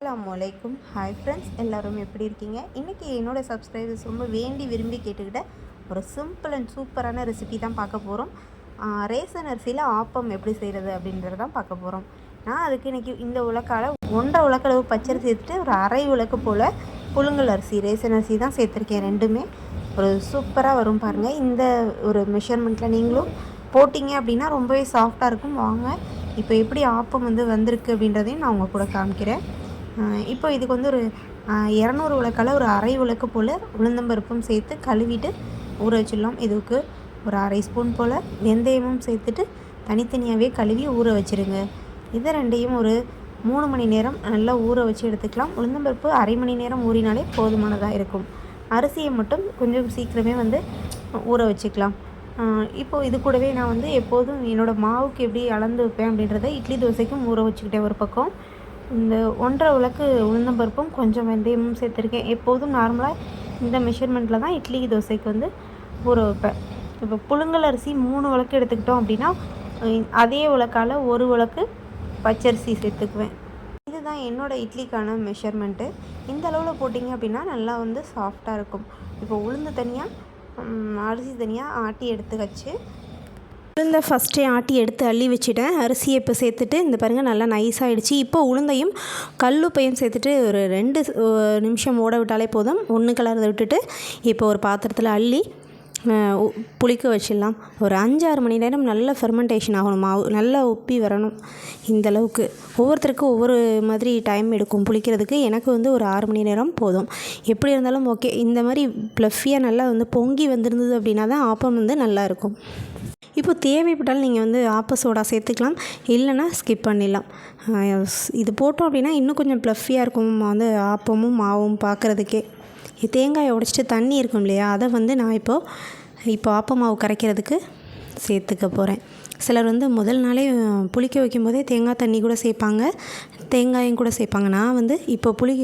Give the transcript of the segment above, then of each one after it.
அஸ்ஸலாமு வலைக்கும் hi friends எல்லோரும் எப்படி இருக்கீங்க? இன்றைக்கி என்னோட சப்ஸ்கிரைபர்ஸ் ரொம்ப வேண்டி விரும்பி கேட்டுக்கிட்ட ஒரு சிம்பிள் அண்ட் சூப்பரான ரெசிபி தான் பார்க்க போகிறோம் ரேசன் அரிசியில் ஆப்பம் எப்படி செய்கிறது அப்படின்றது தான் பார்க்க போகிறோம் நான் அதுக்கு இன்றைக்கி இந்த உலக்கால் ஒன்றரை உலக்களவு பச்சரிசி சேர்த்துட்டு ஒரு அரை உலக்கு போல் புழுங்கல் அரிசி ரேசன் அரிசி தான் சேர்த்துருக்கேன் ரெண்டுமே. ஒரு சூப்பராக வரும் பாருங்கள் இந்த ஒரு மெஷர்மெண்ட்டில் நீங்களும் போட்டிங்க அப்படின்னா ரொம்பவே சாஃப்டாக இருக்கும். வாங்க இப்போ எப்படி ஆப்பம் வந்து வந்திருக்கு அப்படின்றதையும் நான் உங்கள் கூட காமிக்கிறேன். இப்போ இதுக்கு வந்து ஒரு இரநூறு விளக்கால் ஒரு அரை உலக்கு போல் உளுந்தம்பருப்பும் சேர்த்து கழுவிட்டு ஊற வச்சிடலாம். இதுக்கு ஒரு அரை ஸ்பூன் போல் வெந்தயமும் சேர்த்துட்டு தனித்தனியாகவே கழுவி ஊற வச்சிருங்க. இதை ரெண்டையும் ஒரு மூணு மணி நேரம் நல்லா ஊற வச்சு எடுத்துக்கலாம். உளுந்தம்பருப்பு அரை மணி நேரம் ஊறினாலே போதுமானதாக இருக்கும். அரிசியை மட்டும் கொஞ்சம் சீக்கிரமே வந்து ஊற வச்சுக்கலாம். இப்போ இது கூடவே நான் வந்து எப்போதும் என்னோடய மாவுக்கு எப்படி அளந்து வைப்பேன் அப்படின்றத இட்லி தோசைக்கும் ஊற வச்சுக்கிட்டேன் ஒரு பக்கம். இந்த ஒன்றரை உலக்கு உளுந்தம்பருப்பும் கொஞ்சம் வெந்தயமும் சேர்த்துருக்கேன். எப்போதும் நார்மலாக இந்த மெஷர்மெண்ட்டில் தான் இட்லி தோசைக்கு வந்து ஊற வைப்பேன். இப்போ புழுங்கல் அரிசி மூணு உலக்கு எடுத்துக்கிட்டோம் அப்படின்னா அதே உலக்கால் ஒரு உலக்கு பச்சரிசி சேர்த்துக்குவேன். இதுதான் என்னோடய இட்லிக்கான மெஷர்மெண்ட்டு இந்த அளவில் போட்டிங்க அப்படின்னா நல்லா வந்து சாஃப்டாக இருக்கும். இப்போ உளுந்து தனியாக அரிசி தனியாக ஆட்டி எடுத்து வச்சு உளுந்தை ஃபஸ்ட்டே ஆட்டி எடுத்து அள்ளி வச்சுட்டேன். அரிசியை இப்போ சேர்த்துட்டு இந்த பாருங்கள் நல்லா நைஸ் ஆகிடுச்சி இப்போ உளுந்தையும் கல்லுப்பையும் சேர்த்துட்டு ஒரு ரெண்டு நிமிஷம் ஓட விட்டாலே போதும். ஒன்று கலர்அதை விட்டுட்டு இப்போ ஒரு பாத்திரத்தில் அள்ளி புளிக்க வச்சிடலாம். ஒரு அஞ்சாறு மணி நேரம் நல்ல ஃபெர்மெண்டேஷன் ஆகணும். மாவு நல்லா உப்பி வரணும் இந்த அளவுக்கு. ஒவ்வொருத்தருக்கும் ஒவ்வொரு மாதிரி டைம் எடுக்கும் புளிக்கிறதுக்கு. எனக்கு வந்து ஒரு ஆறு மணி நேரம் போதும். எப்படி இருந்தாலும் ஓகே இந்த மாதிரி ப்ளஃபியாக நல்லா வந்து பொங்கி வந்திருந்தது அப்படின்னா தான் ஆப்பம் வந்து நல்லா இருக்கும். இப்போ தேவைப்பட்டாலும் நீங்கள் வந்து ஆப்ப சோடா சேர்த்துக்கலாம் இல்லைன்னா ஸ்கிப் பண்ணிடலாம். ஸ்- இது போட்டோம் அப்படின்னா இன்னும் கொஞ்சம் ப்ளஃபியாக இருக்கும் வந்து ஆப்பமும் மாவும் பார்க்குறதுக்கே. தேங்காயை உடைச்சிட்டு தண்ணி இருக்கும் இல்லையா அதை வந்து நான் இப்போது இப்போ ஆப்ப மாவு கரைக்கிறதுக்கு சேர்த்துக்க போகிறேன் சிலர் வந்து முதல் நாளே புளிக்க வைக்கும்போதே தேங்காய் தண்ணி கூட சேர்ப்பாங்க தேங்காயும் கூட சேர்ப்பாங்க. நான் வந்து இப்போ புளி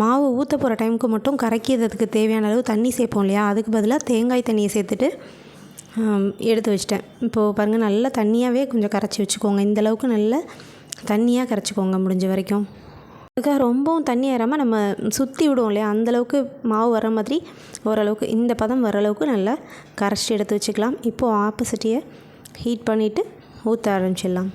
மாவு ஊற்ற போகிற டைமுக்கு மட்டும் கரைக்கிறதுக்கு தேவையான அளவு தண்ணி சேர்ப்போம் இல்லையா அதுக்கு பதிலாக தேங்காய் தண்ணியை சேர்த்துட்டு எடுத்து வச்சிட்டேன். இப்போது பாருங்கள் நல்லா தண்ணியாகவே கொஞ்சம் கரைச்சி வச்சுக்கோங்க. இந்த அளவுக்கு நல்ல தண்ணியாக கரைச்சிக்கோங்க முடிஞ்ச வரைக்கும். அதுக்காக ரொம்பவும் தண்ணி ஏறாமல் நம்ம சுற்றி விடுவோம் இல்லையா? அந்தளவுக்கு மாவு வர மாதிரி ஓரளவுக்கு இந்த பதம் வர அளவுக்கு நல்லா கரைச்சி எடுத்து வச்சுக்கலாம். இப்போது ஆப்போசிட்டியை ஹீட் பண்ணிவிட்டு ஊற்ற ஆரம்பிச்சிடலாம்.